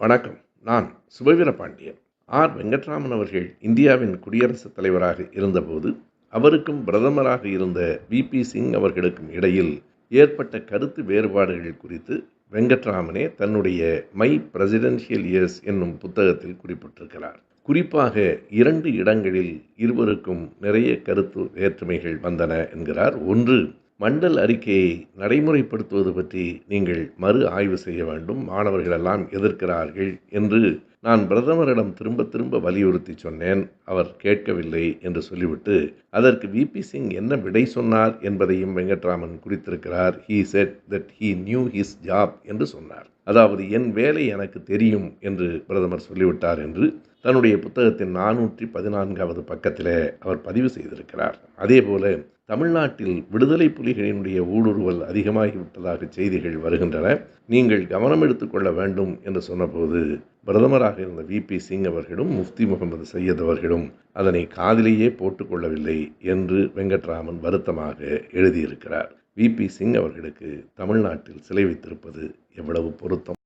வணக்கம். நான் சுபவீர பாண்டியன். ஆர். வெங்கட்ராமன் அவர்கள் இந்தியாவின் குடியரசுத் தலைவராக இருந்தபோது அவருக்கும் பிரதமராக இருந்த விபி சிங் அவர்களுக்கும் இடையில் ஏற்பட்ட கருத்து வேறுபாடுகள் குறித்து வெங்கட்ராமனே தன்னுடைய மை பிரசிடென்ஷியல் இயர்ஸ் என்னும் புத்தகத்தில் குறிப்பிட்டிருக்கிறார். குறிப்பாக இரண்டு இடங்களில் இருவருக்கும் நிறைய கருத்து வேற்றுமைகள் வந்தன என்கிறார். ஒன்று மண்டல் அறிக்கையை நடைமுறைப்படுத்துவது பற்றி நீங்கள் மறு ஆய்வு செய்ய வேண்டும். மாணவர்களெல்லாம் எதிர்க்கிறார்கள் என்று நான் பிரதமரிடம் திரும்ப திரும்ப வலியுறுத்தி சொன்னேன். அவர் கேட்கவில்லை என்று சொல்லிவிட்டு அதற்கு விபி சிங் என்ன விடை சொன்னார் என்பதையும் Venkatraman குறித்திருக்கிறார். He said that he knew his job என்று சொன்னார். அதாவது என் வேலை எனக்கு தெரியும் என்று பிரதமர் சொல்லிவிட்டார் என்று தன்னுடைய புத்தகத்தின் நானூற்றி பதினான்காவது பக்கத்தில் அவர் பதிவு செய்திருக்கிறார். அதேபோல தமிழ்நாட்டில் விடுதலை புலிகளினுடைய ஊடுருவல் அதிகமாகிவிட்டதாக செய்திகள் வருகின்றன. நீங்கள் கவனம் எடுத்துக்கொள்ள வேண்டும் என்று சொன்னபோது பிரதமராக இருந்த விபி சிங் அவர்களும் முஃப்தி முகமது சையத் அவர்களும் அதனை காதிலேயே போட்டுக்கொள்ளவில்லை என்று வெங்கட்ராமன் வருத்தமாக எழுதியிருக்கிறார். விபி சிங் அவர்களுக்கு தமிழ்நாட்டில் சிலை வைத்திருப்பது எவ்வளவு பொருத்தம்?